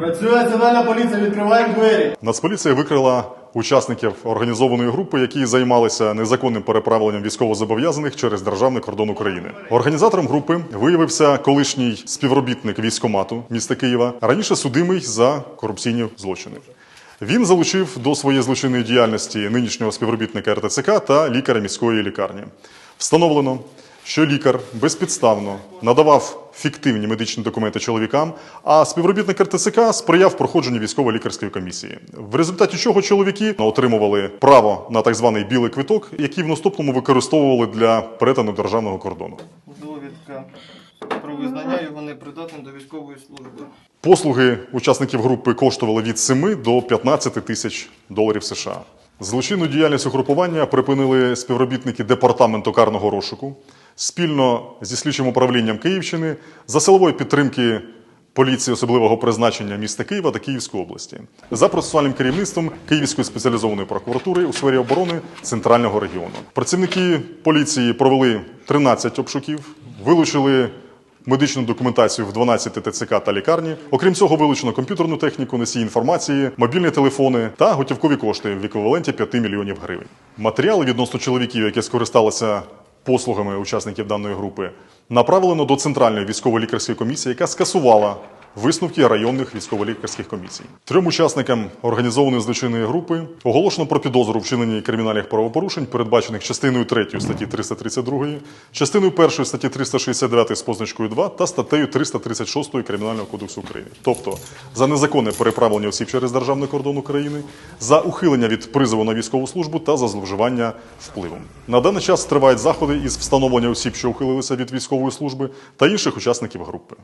Працює національна поліція, відкриваємо двері. Нацполіція викрила учасників організованої групи, які займалися незаконним переправленням військовозобов'язаних через державний кордон України. Організатором групи виявився колишній співробітник військомату міста Києва, раніше судимий за корупційні злочини. Він залучив до своєї злочинної діяльності нинішнього співробітника РТЦК та лікаря міської лікарні. Встановлено, що лікар безпідставно надавав фіктивні медичні документи чоловікам, а співробітник РТЦК сприяв проходженню військово-лікарської комісії. В результаті чого чоловіки отримували право на так званий білий квиток, який в наступному використовували для перетину державного кордону. Довідка про визнання його непридатним до військової служби. Послуги учасників групи коштували від 7 до 15 тисяч доларів США. Злочинну діяльність угрупування припинили співробітники департаменту карного розшуку спільно зі слідчим управлінням Київщини за силової підтримки поліції особливого призначення міста Києва та Київської області за процесуальним керівництвом Київської спеціалізованої прокуратури у сфері оборони центрального регіону. Працівники поліції провели 13 обшуків, вилучили медичну документацію в 12 ТЦК та лікарні. Окрім цього, вилучено комп'ютерну техніку, носії інформації, мобільні телефони та готівкові кошти в еквіваленті 5 мільйонів гривень. Матеріали відносно чоловіків, які скористалися послугами учасників даної групи, направлено до Центральної військово-лікарської комісії, яка скасувала висновки районних військово-лікарських комісій. Трьом учасникам організованої злочинної групи оголошено про підозру в вчиненні кримінальних правопорушень, передбачених частиною 3 статті 332, частиною 1 статті 369 з позначкою 2 та статтею 336 Кримінального кодексу України. Тобто за незаконне переправлення осіб через державний кордон України, за ухилення від призову на військову службу та за зловживання впливом. На даний час тривають заходи із встановлення осіб, що ухилилися від військової служби, та інших учасників групи.